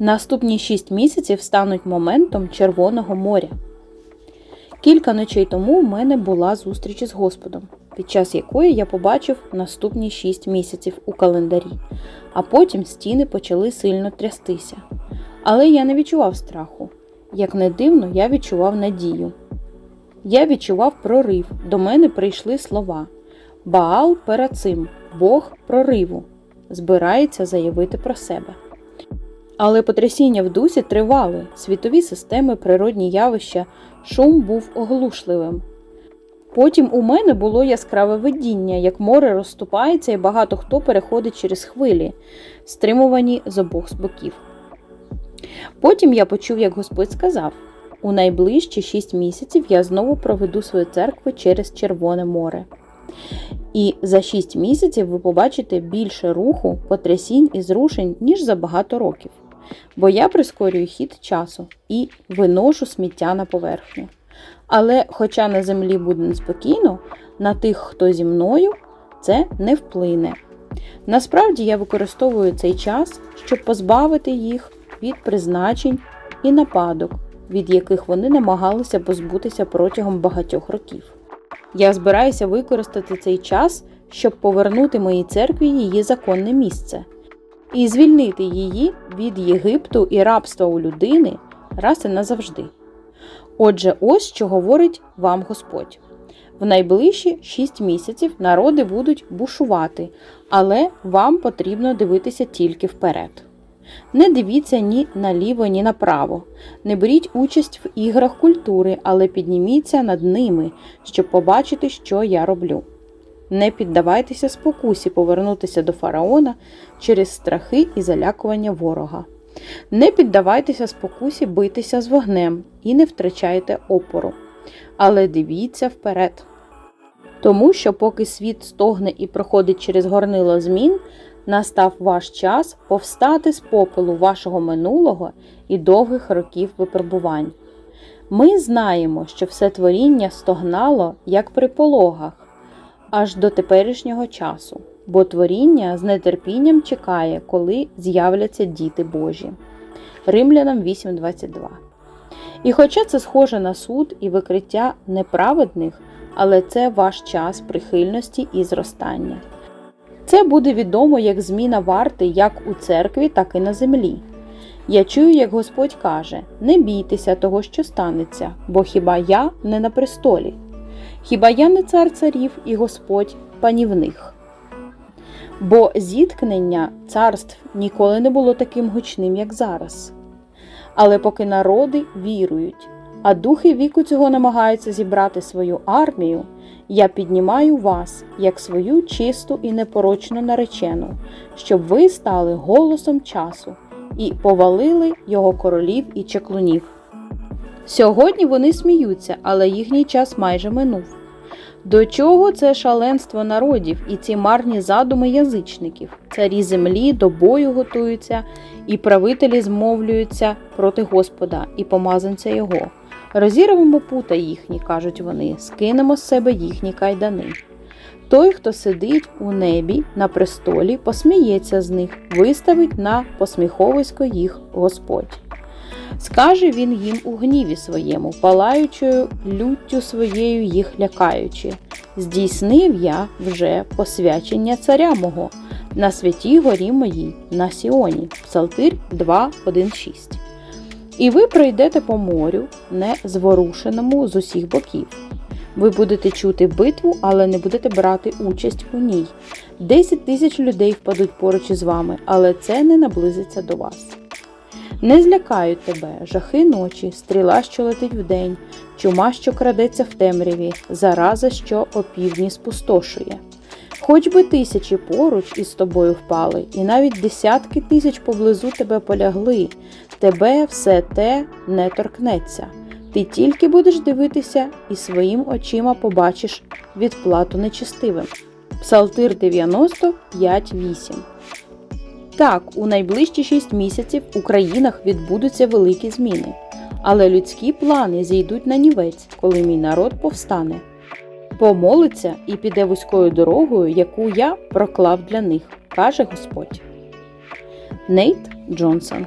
Наступні шість місяців стануть моментом Червоного моря. Кілька ночей тому в мене була зустріч із Господом, під час якої я побачив наступні шість місяців у календарі, а потім стіни почали сильно трястися. Але я не відчував страху. Як не дивно, я відчував надію. Я відчував прорив. До мене прийшли слова: Баал Перацим, Бог прориву, збирається заявити про себе. Але потрясіння в дусі тривали, світові системи, природні явища, шум був оглушливим. Потім у мене було яскраве видіння, як море розступається і багато хто переходить через хвилі, стримувані з обох боків. Потім я почув, як Господь сказав: у найближчі шість місяців я знову проведу свою церкву через Червоне море. І за шість місяців ви побачите більше руху, потрясінь і зрушень, ніж за багато років. Бо я прискорюю хід часу і виношу сміття на поверхню. Але, хоча на землі буде неспокійно, на тих, хто зі мною, це не вплине. Насправді я використовую цей час, щоб позбавити їх від призначень і нападок, від яких вони намагалися позбутися протягом багатьох років. Я збираюся використати цей час, щоб повернути моїй церкві її законне місце і звільнити її від Єгипту і рабства у людини раз і назавжди. Отже, ось що говорить вам Господь. В найближчі шість місяців народи будуть бушувати, але вам потрібно дивитися тільки вперед. Не дивіться ні наліво, ні направо. Не беріть участь в іграх культури, але підніміться над ними, щоб побачити, що я роблю. Не піддавайтеся спокусі повернутися до фараона через страхи і залякування ворога. Не піддавайтеся спокусі битися з вогнем і не втрачайте опору. Але дивіться вперед. Тому що, поки світ стогне і проходить через горнило змін, настав ваш час повстати з попелу вашого минулого і довгих років випробувань. Ми знаємо, що все творіння стогнало, як при пологах, аж до теперішнього часу, бо творіння з нетерпінням чекає, коли з'являться діти Божі. Римлянам 8:22. І хоча це схоже на суд і викриття неправедних, але це ваш час прихильності і зростання. Це буде відомо як зміна варти як у церкві, так і на землі. Я чую, як Господь каже: не бійтеся того, що станеться, бо хіба я не на престолі? Хіба я не цар царів і Господь панівних? Бо зіткнення царств ніколи не було таким гучним, як зараз. Але поки народи вірують, а духи віку цього намагаються зібрати свою армію, я піднімаю вас як свою чисту і непорочну наречену, щоб ви стали голосом часу і повалили його королів і чеклунів. Сьогодні вони сміються, але їхній час майже минув. До чого це шаленство народів і ці марні задуми язичників? Царі землі до бою готуються, і правителі змовлюються проти Господа і помазанця Його. Розірвемо пута їхні, кажуть вони, скинемо з себе їхні кайдани. Той, хто сидить у небі на престолі, посміється з них, виставить на посміховисько їх Господь. Скаже він їм у гніві своєму, палаючою люттю своєю їх лякаючи. Здійснив я вже посвячення царя мого на святій горі моїй, на Сіоні. Псалтир 2, 1, 6. І ви пройдете по морю, не зворушеному з усіх боків. Ви будете чути битву, але не будете брати участь у ній. Десять тисяч людей впадуть поруч із вами, але це не наблизиться до вас. Не злякають тебе жахи ночі, стріла, що летить вдень, чума, що крадеться в темряві, зараза, що опівдні спустошує. Хоч би тисячі поруч із тобою впали, і навіть десятки тисяч поблизу тебе полягли, тебе все те не торкнеться. Ти тільки будеш дивитися і своїм очима побачиш відплату нечистивим. Псалтир 95.8 Так, у найближчі 6 місяців у країнах відбудуться великі зміни, але людські плани зійдуть на нівець, коли мій народ повстане. Помолиться і піде вузькою дорогою, яку я проклав для них, каже Господь. Нейт Джонсон